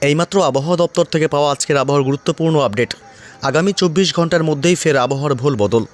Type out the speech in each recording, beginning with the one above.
এইমাত্র আবহাওয়া দপ্তর থেকে পাওয়া আজকের আবহাওয়ার গুরুত্বপূর্ণ আপডেট। আগামী চব্বিশ ঘণ্টার মধ্যেই ফের আবহাওয়ার ভুল বদল।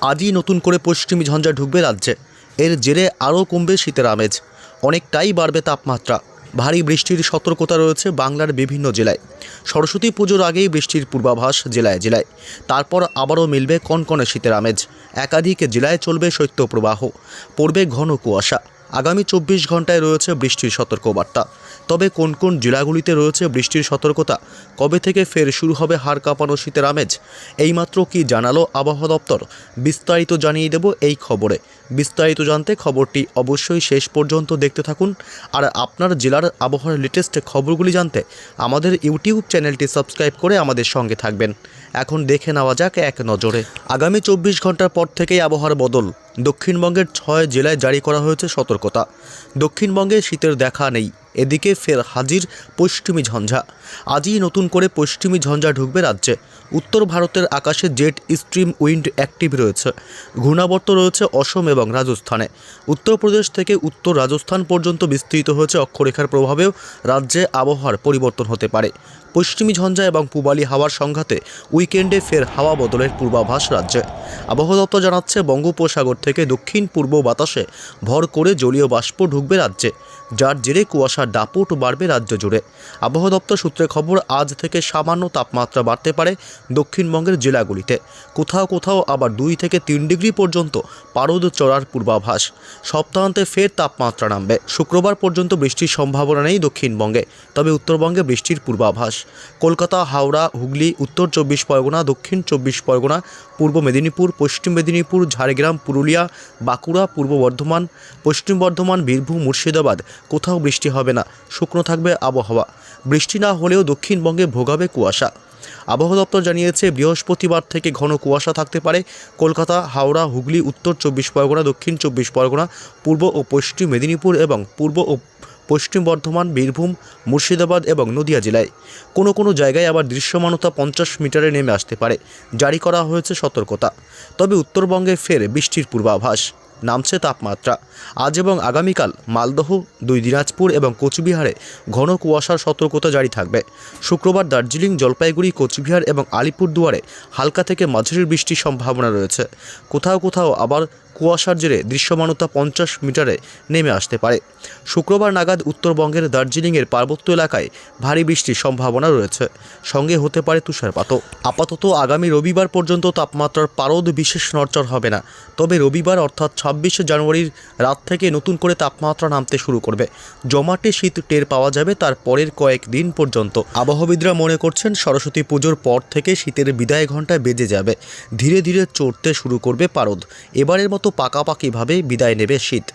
আজই নতুন করে পশ্চিমী ঝঞ্ঝা ঢুকবে রাজ্যে। এর জেরে আরও কমবে শীতের আমেজ। অনেকটাই বাড়বে তাপমাত্রা। ভারী বৃষ্টির সতর্কতা রয়েছে বাংলার বিভিন্ন জেলায়। সরস্বতী পুজোর আগেই বৃষ্টির পূর্বাভাস জেলায় জেলায়। তারপর আবারও মিলবে কনকনে শীতের আমেজ। একাধিক জেলায় চলবে শৈত্যপ্রবাহ। পড়বে ঘন কুয়াশা। আগামী চব্বিশ ঘন্টায় রয়েছে বৃষ্টির সতর্কবার্তা। তবে কোন কোন জেলাগুলিতে রয়েছে বৃষ্টির সতর্কতা? কবে থেকে ফের শুরু হবে হাড় কাঁপানো শীতের আমেজ? এইমাত্র কি জানালো আবহাওয়া দপ্তর? বিস্তারিত জানিয়ে দেব এই খবরে। বিস্তারিত জানতে খবরটি অবশ্যই শেষ পর্যন্ত দেখতে থাকুন। আর আপনার জেলার আবহাওয়ার লেটেস্ট খবরগুলি জানতে আমাদের ইউটিউব চ্যানেলটি সাবস্ক্রাইব করে আমাদের সঙ্গে থাকবেন। এখন দেখে নেওয়া যাক এক নজরে। আগামী চব্বিশ ঘণ্টার পর থেকেই আবহাওয়ার বদল। দক্ষিণবঙ্গের ছয় জেলায় জারি করা হয়েছে সতর্কতা। দক্ষিণবঙ্গে শীতের দেখা নেই। এদিকে ফের হাজির পশ্চিমী ঝঞ্ঝা। আজই নতুন করে পশ্চিমী ঝঞ্ঝা ঢুকবে রাজ্যে। উত্তর ভারতের আকাশে জেট স্ট্রিম উইন্ড অ্যাক্টিভ রয়েছে। ঘূর্ণাবর্ত রয়েছে অসম এবং রাজস্থানে। উত্তরপ্রদেশ থেকে উত্তর রাজস্থান পর্যন্ত বিস্তৃত হয়েছে অক্ষরেখার প্রভাবেও রাজ্যে আবহাওয়ার পরিবর্তন হতে পারে। পশ্চিমী ঝঞ্ঝা এবং পূবালি হাওয়ার সংঘাতে উইকেন্ডে ফের হাওয়া বদলের পূর্বাভাস রাজ্যে। আবহাওয়া দপ্তর জানাচ্ছে, বঙ্গোপসাগর থেকে দক্ষিণ পূর্ব বাতাসে ভর করে জলীয় বাষ্প ঢুকবে রাজ্যে, যার জেরে কুয়াশার দাপট বাড়বে রাজ্য জুড়ে। আবহাওয়া দপ্তর সূত্রে খবর, আজ থেকে সামান্য তাপমাত্রা বাড়তে পারে দক্ষিণবঙ্গের জেলাগুলিতে। কোথাও কোথাও আবার দুই থেকে তিন ডিগ্রি পর্যন্ত পারদ চড়ার পূর্বাভাস। সপ্তাহান্তে ফের তাপমাত্রা নামবে। শুক্রবার পর্যন্ত বৃষ্টির সম্ভাবনা নেই দক্ষিণবঙ্গে, তবে উত্তরবঙ্গে বৃষ্টির পূর্বাভাস। কলকাতা, হাওড়া, হুগলি, উত্তর চব্বিশ পরগনা, দক্ষিণ চব্বিশ পরগনা, পূর্ব মেদিনীপুর, পশ্চিম মেদিনীপুর, ঝাড়গ্রাম, পুরুলিয়া, বাঁকুড়া, পূর্ব বর্ধমান, পশ্চিম বর্ধমান, বীরভূম, মুর্শিদাবাদ। কোথাও বৃষ্টি হবে না। শুকনো থাকবে আবহাওয়া। বৃষ্টি না হলেও দক্ষিণবঙ্গে ভোগাবে কুয়াশা। আবহাওয়া দপ্তর জানিয়েছে, বৃহস্পতিবার থেকে ঘন কুয়াশা থাকতে পারে। কলকাতা, হাওড়া, হুগলি, উত্তর চব্বিশ পরগনা, দক্ষিণ চব্বিশ পরগনা, পূর্ব ও পশ্চিম মেদিনীপুর এবং পূর্ব ও পশ্চিম বর্ধমান, বীরভূম, মুর্শিদাবাদ এবং নদিয়া জেলায়। কোনো কোনো জায়গায় আবার দৃশ্যমানতা পঞ্চাশ মিটারে নেমে আসতে পারে। জারি করা হয়েছে সতর্কতা। তবে উত্তরবঙ্গে ফের বৃষ্টির পূর্বাভাস। নামছে তাপমাত্রা। আজ এবং আগামীকাল মালদহ, দুই দিনাজপুর এবং কোচবিহারে ঘন কুয়াশার সতর্কতা জারি থাকবে। শুক্রবার দার্জিলিং, জলপাইগুড়ি, কোচবিহার এবং আলিপুরদুয়ারে হালকা থেকে মাঝারি বৃষ্টির সম্ভাবনা রয়েছে। কোথাও কোথাও আবার কুয়াশার জেরে দৃশ্যমানতা পঞ্চাশ মিটারে নেমে আসতে পারে। শুক্রবার নাগাদ উত্তরবঙ্গের দার্জিলিংয়ের পার্বত্য এলাকায় ভারী বৃষ্টির সম্ভাবনা রয়েছে। সঙ্গে হতে পারে তুষারপাতও। আপাতত আগামী রবিবার পর্যন্ত তাপমাত্রার পারদ বিশেষ নড়চড় হবে না। তবে রবিবার অর্থাৎ ছাব্বিশে জানুয়ারির রাত থেকে নতুন করে তাপমাত্রা নামতে শুরু করবে। জমাটে শীত টের পাওয়া যাবে তার পরের কয়েক দিন পর্যন্ত। আবহবিদরা মনে করছেন, সরস্বতী পুজোর পর থেকে শীতের বিদায় ঘণ্টা বেজে যাবে। ধীরে ধীরে চড়তে শুরু করবে পারদ। এবারের মতো পাকাপাকিভাবে বিদায় নেবে শীত।